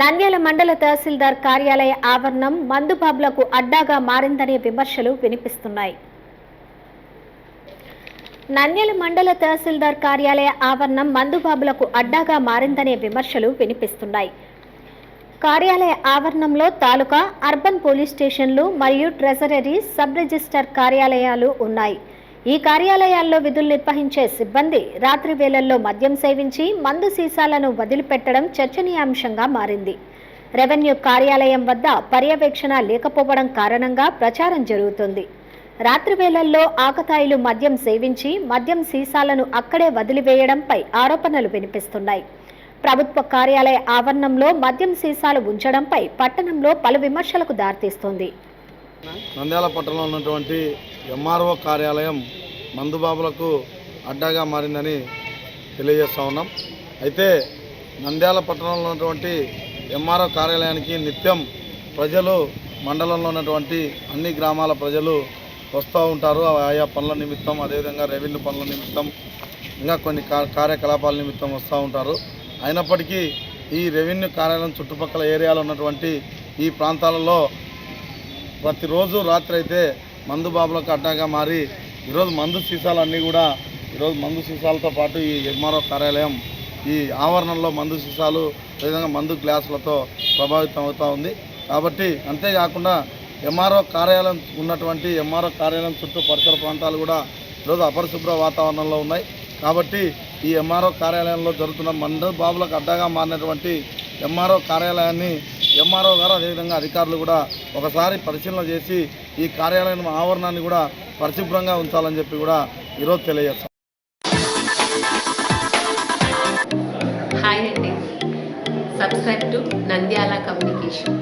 నంద్యాల మండల తహసీల్దార్ కార్యాలయ ఆవరణం మందుబాబులకు అడ్డాగా మారిందనే విమర్శలు వినిపిస్తున్నాయి. నంద్యాల మండల తహసీల్దార్ కార్యాలయ ఆవరణం మందుబాబులకు అడ్డాగా మారిందనే విమర్శలు వినిపిస్తున్నాయి. కార్యాలయ ఆవరణంలో తాలూకా అర్బన్ పోలీస్ స్టేషన్లు మరియు ట్రెజరీ సబ్ రిజిస్టర్ కార్యాలయాలు ఉన్నాయి. ఈ కార్యాలయాల్లో విధులు నిర్వహించే సిబ్బంది రాత్రి వేళల్లో మద్యం సేవించి మందు సీసాలను వదిలిపెట్టడం చర్చనీయాంశంగా మారింది. రెవెన్యూ కార్యాలయం వద్ద పర్యవేక్షణ లేకపోవడం కారణంగా ప్రచారం జరుగుతుంది. రాత్రి వేళల్లో ఆకతాయిలు మద్యం సేవించి మద్యం సీసాలను అక్కడే వదిలివేయడంపై ఆరోపణలు వినిపిస్తున్నాయి. ప్రభుత్వ కార్యాలయ ఆవరణంలో మద్యం సీసాలు ఉంచడంపై పట్టణంలో పలు విమర్శలకు దారితీస్తోంది. నంద్యాల పట్టణంలో ఉన్నటువంటి ఎంఆర్ఓ కార్యాలయం మందుబాబులకు అడ్డాగా మారిందని తెలియజేస్తా ఉన్నాం. అయితే నంద్యాల పట్టణంలో ఉన్నటువంటి ఎంఆర్ఓ కార్యాలయానికి నిత్యం ప్రజలు మండలంలో ఉన్నటువంటి అన్ని గ్రామాల ప్రజలు వస్తూ ఉంటారు. ఆయా పనుల నిమిత్తం అదేవిధంగా రెవెన్యూ పనుల నిమిత్తం ఇంకా కొన్ని కార్యకలాపాల నిమిత్తం వస్తూ ఉంటారు. అయినప్పటికీ ఈ రెవెన్యూ కార్యాలయం చుట్టుపక్కల ఏరియాలో ఉన్నటువంటి ఈ ప్రాంతాలలో ప్రతిరోజు రాత్రి అయితే మందు బాబులకు అడ్డాగా మారి ఈరోజు మందు సీసాలన్నీ కూడా ఈరోజు మందు సీసాలతో పాటు ఈ ఎంఆర్ఓ కార్యాలయం ఈ ఆవరణంలో మందు సీసాలు అదేవిధంగా మందు గ్లాసులతో ప్రభావితం అవుతూ ఉంది. కాబట్టి అంతేకాకుండా ఎంఆర్ఓ కార్యాలయం ఉన్నటువంటి ఎంఆర్ఓ కార్యాలయం చుట్టూ పరిసర ప్రాంతాలు కూడా ఈరోజు అపరిశుభ్ర వాతావరణంలో ఉన్నాయి. కాబట్టి ఈ ఎంఆర్ఓ కార్యాలయంలో జరుగుతున్న మందు బాబులకు అడ్డాగా మారినటువంటి ఎంఆర్ఓ కార్యాలయాన్ని ఎంఆర్ఓ గారు అదేవిధంగా అధికారులు కూడా ఒకసారి పరిశీలన చేసి ఈ కార్యాలయం ఆవరణాన్ని కూడా పరిశుభ్రంగా ఉంచాలని చెప్పి కూడా ఈరోజు తెలియజేస్తాం. హాయ్ అండి సబ్స్క్రైబ్ టు నంద్యాల కమ్యూనికేషన్